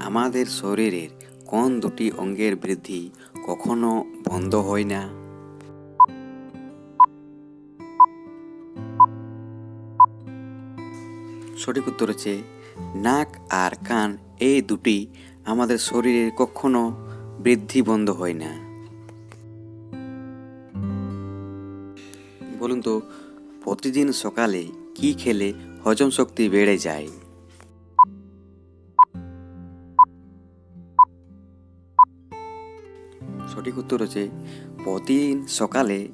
আমাদের শরীরের কোন দুটি অঙ্গের বৃদ্ধি কখনো বন্ধ হয় না? সঠিক উত্তর হচ্ছে, নাক আর কান এই দুটি আমাদের শরীরের কখনো বৃদ্ধি বন্ধ হয় না। বলুন তো, প্রতিদিন সকালে কি খেলে হজম শক্তি বেড়ে যায়? সঠিক উত্তর হচ্ছে, প্রতিদিন সকালে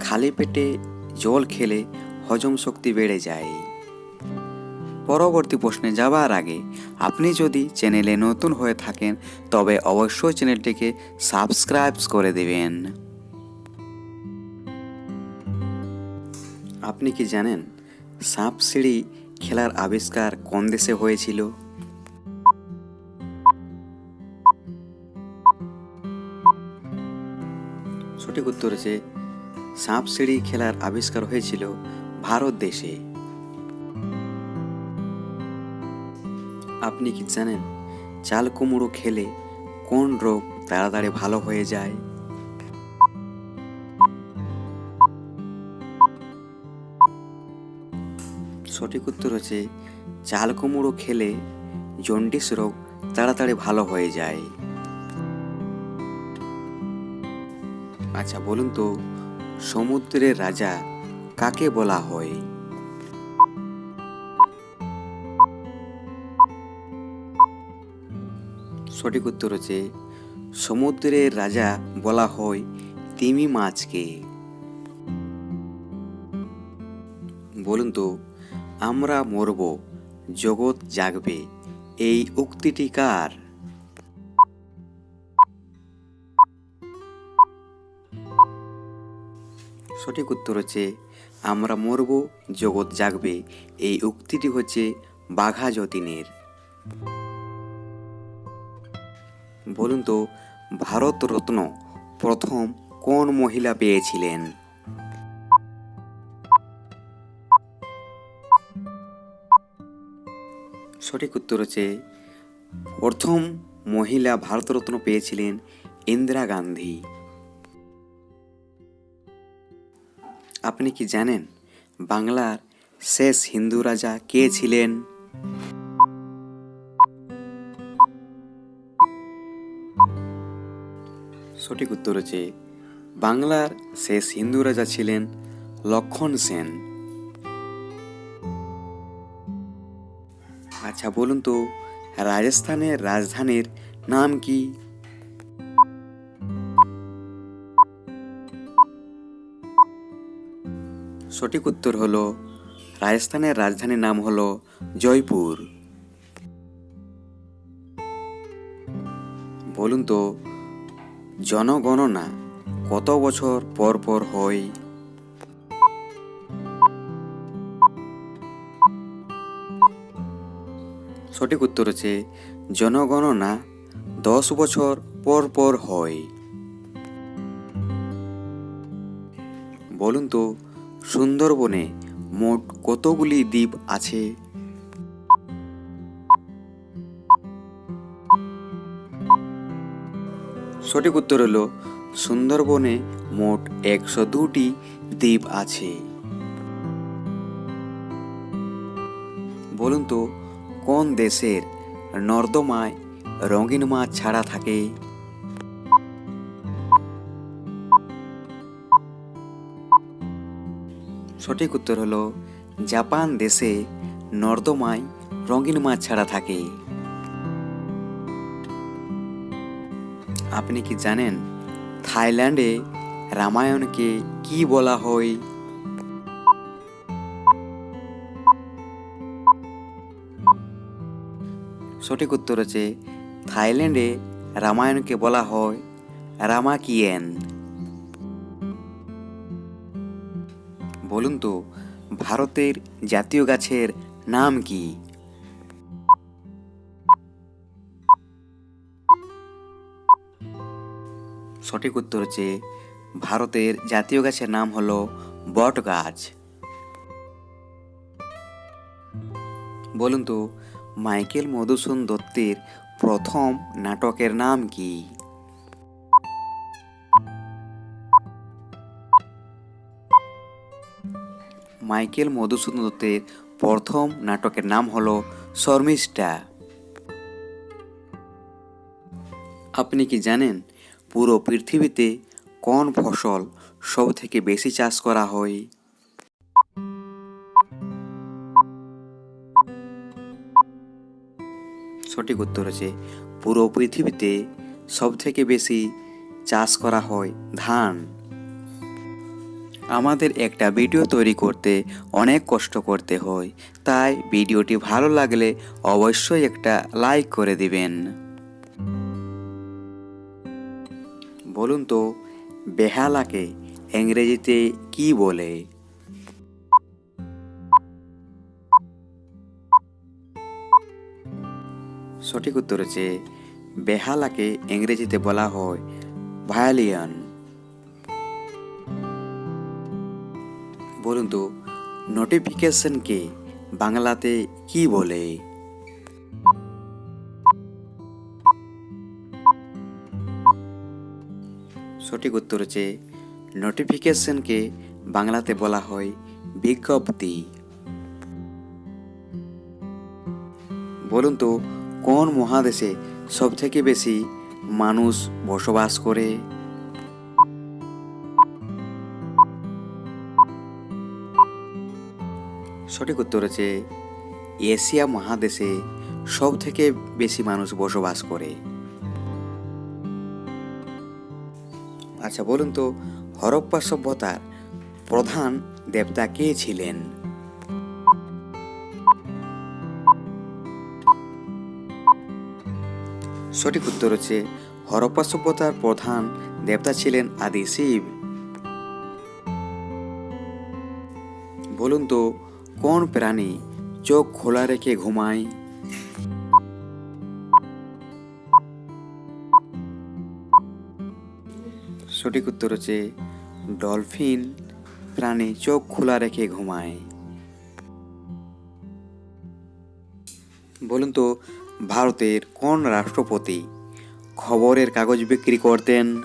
খালি পেটে জল খেলে হজম শক্তি বেড়ে যায়। পরবর্তী প্রশ্নে যাবার আগে, আপনি যদি চ্যানেলে নতুন হয়ে থাকেন, তবে অবশ্যই চ্যানেলটিকে সাবস্ক্রাইব করে দেবেন। আপনি কি জানেন, সাপ সিঁড়ি খেলার আবিষ্কার কোন দেশে হয়েছিল? সঠিক উত্তর হচ্ছে, সাপ সিঁড়ি খেলার আবিষ্কার হয়েছিল ভারত দেশে। আপনি কি জানেন চাল কুমড়ো খেলে কোন রোগ তাড়াতাড়ি ভালো হয়ে যায়? সঠিক উত্তর হচ্ছে, চাল কুমড়ো খেলে জন্ডিস রোগ তাড়াতাড়ি ভালো হয়ে যায়। আচ্ছা বলুন তো, সমুদ্রের রাজা কাকে বলা হয়? সঠিক উত্তর হচ্ছে, সমুদ্রের রাজা বলা হয় তিমি মাছকে। বলুন তো, আমরা মরব, জগৎ জাগবে, এই উক্তিটি কার? সঠিক উত্তর হচ্ছে, আমরা মরব, জগৎ জাগবে। এই উক্তিটি হচ্ছে বাঘা যতীনের। বলুন তো, ভারত রত্ন প্রথম কোন মহিলা পেয়েছিলেন? সঠিক উত্তর হচ্ছে, প্রথম মহিলা ভারতরত্ন পেয়েছিলেন ইন্দিরা গান্ধী। আপনি কি জানেন বাংলার শেষ হিন্দু রাজা কে ছিলেন? সঠিক উত্তর হচ্ছে, বাংলার শেষ হিন্দু রাজা ছিলেন লক্ষণ সেন। আচ্ছা বলুন তো, রাজস্থানের রাজধানীর নাম কি? সঠিক উত্তর হলো, রাজস্থানের রাজধানীর নাম হলো জয়পুর। বলুন তো, জনগণনা কত বছর পর পর হয়? সঠিক উত্তর হচ্ছে, জনগণনা দশ বছর পর পর হয়। বলুন তো সুন্দরবনে মোট কতগুলি দ্বীপ আছে? সঠিক উত্তর হলো, সুন্দরবনে মোট একশো দুটি দ্বীপ আছে। বলুন তো, কোন দেশের নর্দমায় রঙিন মাছ ছাড়া থাকে? সঠিক উত্তর হলো জাপান দেশে নর্দমায় রঙিন মাছ ছাড়া থাকে। আপনি কি জানেন থাইল্যান্ডে রামায়ণকে কি বলা হয়? সঠিক উত্তর হচ্ছে থাইল্যান্ডে রামায়ণকে বলা হয় রামাকিয়েন। বলুন তো, ভারতের জাতীয় গাছের নাম কি? সঠিক উত্তর হচ্ছে, ভারতের জাতীয় গাছের নাম হল বট গাছ। বলুন তো, মাইকেল মধুসূদন দত্তের প্রথম নাটকের নাম কি? মাইকেল মধুসূদন দত্তের প্রথম নাটকের নাম হলো শর্মিষ্ঠা। আপনি কি জানেন পুরো পৃথিবীতে কোন ফসল সব থেকে বেশি চাষ করা হয়? সঠিক উত্তর হচ্ছে পুরো পৃথিবীতে সব থেকে বেশি চাষ করা হয় ধান। আমাদের একটা ভিডিও তৈরি করতে অনেক কষ্ট করতে হয়। তাই ভিডিওটি ভালো লাগলে অবশ্যই একটা লাইক করে দিবেন। বলুন তো, বেহালাকে ইংরেজিতে কি বলে? সঠিক উত্তর হচ্ছে, বেহালাকে ইংরেজিতে বলা হয় ভায়োলিয়ন। বলুন তো নোটিফিকেশনকে বাংলাতে কি বলে? সঠিক উত্তর হচ্ছে নোটিফিকেশনকে বাংলাতে বলা হয় বিজ্ঞপ্তি। বলুন তো, কোন মহাদেশে সবথেকে বেশি মানুষ বসবাস করে? সঠিক উত্তর হচ্ছে এশিয়া মহাদেশে সব থেকে বেশি মানুষ বসবাস করে। আচ্ছা বলুন তো, হরপ্পা সভ্যতার প্রধান দেবতা কে ছিলেন? সঠিক উত্তর হচ্ছে হরপ্পা সভ্যতার প্রধান দেবতা ছিলেন আদি শিব বলুন তো কোন প্রাণী চোখ খোলা রেখে ঘুমায়? সঠিক উত্তর হচ্ছে ডলফিন, প্রাণী চোখ খোলা রেখে ঘুমায়। বলুন তো, ভারতের কোন রাষ্ট্রপতি খবরের কাগজ বিক্রি করতেন?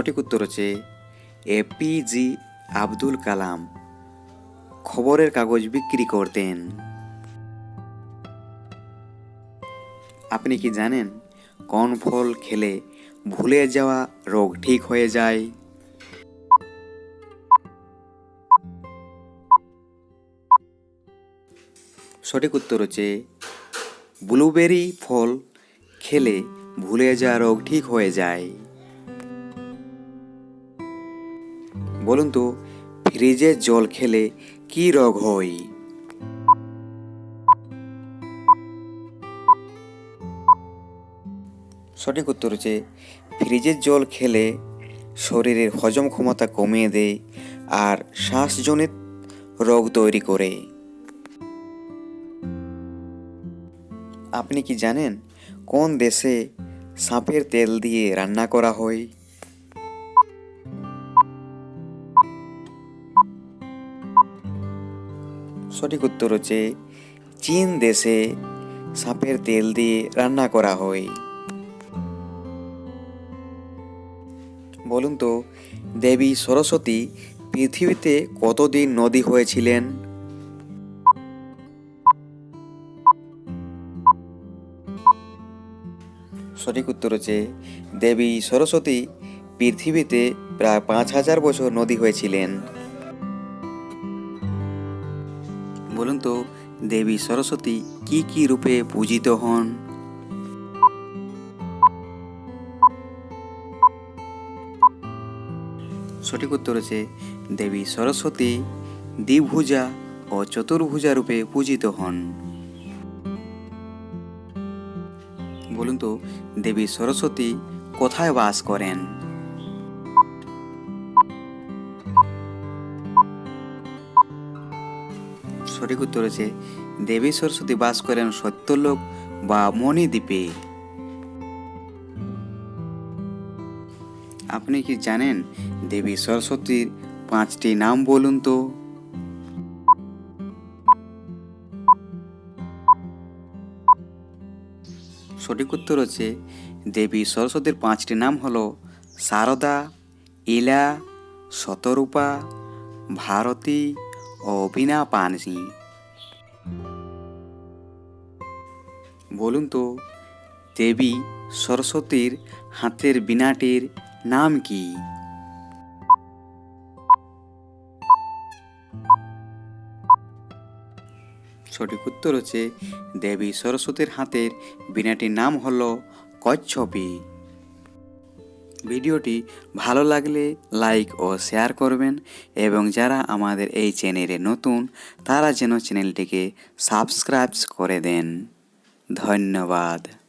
সঠিক উত্তর হচ্ছে এপিজি আব্দুল কালাম। খবরের কাগজ বিক্রি করতেন। আপনি কি জানেন কোন ফল খেলে ভুলে যাওয়া রোগ ঠিক হয়ে যায়? সঠিক উত্তর হচ্ছে ব্লুবেরি ফল খেলে ভুলে যাওয়া রোগ ঠিক হয়ে যায়। বলুন তো ফ্রিজের জল খেলে কি রোগ হয়? সঠিক উত্তর হচ্ছে ফ্রিজের জল খেলে শরীরের হজম ক্ষমতা কমিয়ে দেয় আর শ্বাসজনিত রোগ তৈরি করে। আপনি কি জানেন কোন দেশে সাপের তেল দিয়ে রান্না করা হয়? সঠিক উত্তর হচ্ছে চীন দেশে সাপের তেল দিয়ে রান্না করা হয়। বলুন তো, দেবী সরস্বতী পৃথিবীতে কতদিন নদী হয়েছিলেন? সঠিক উত্তর হচ্ছে দেবী সরস্বতী পৃথিবীতে প্রায় পাঁচ হাজার বছর নদী হয়েছিলেন। বলুন তো, দেবী সরস্বতী কি কি রূপে পূজিত হন? সঠিক উত্তর হচ্ছে দেবী সরস্বতী, দ্বিভুজা ও চতুর্ভুজা রূপে পূজিত হন। বলুন তো, দেবী সরস্বতী কোথায় বাস করেন? সঠিক উত্তর হচ্ছে দেবী সরস্বতী বাস করেন সত্যলোক বা মণিদ্বীপে। আপনি কি জানেন দেবী সরস্বতীর পাঁচটি নাম বলুন তো? সঠিক উত্তর হচ্ছে দেবী সরস্বতীর পাঁচটি নাম হলো সারদা, ইলা, শতরূপা, ভারতী ও পানসি। বলুন তো, দেবী সরস্বতীর হাতের বিনাটির নাম কি? সঠিক উত্তর হচ্ছে, দেবী সরস্বতীর হাতের বিনাটির নাম হলো কচ্ছপি। ভিডিওটি ভালো লাগলে লাইক ও শেয়ার করবেন এবং যারা আমাদের এই চ্যানেলে নতুন, তারা যেন চ্যানেলটিকে সাবস্ক্রাইব করে দেন। ধন্যবাদ।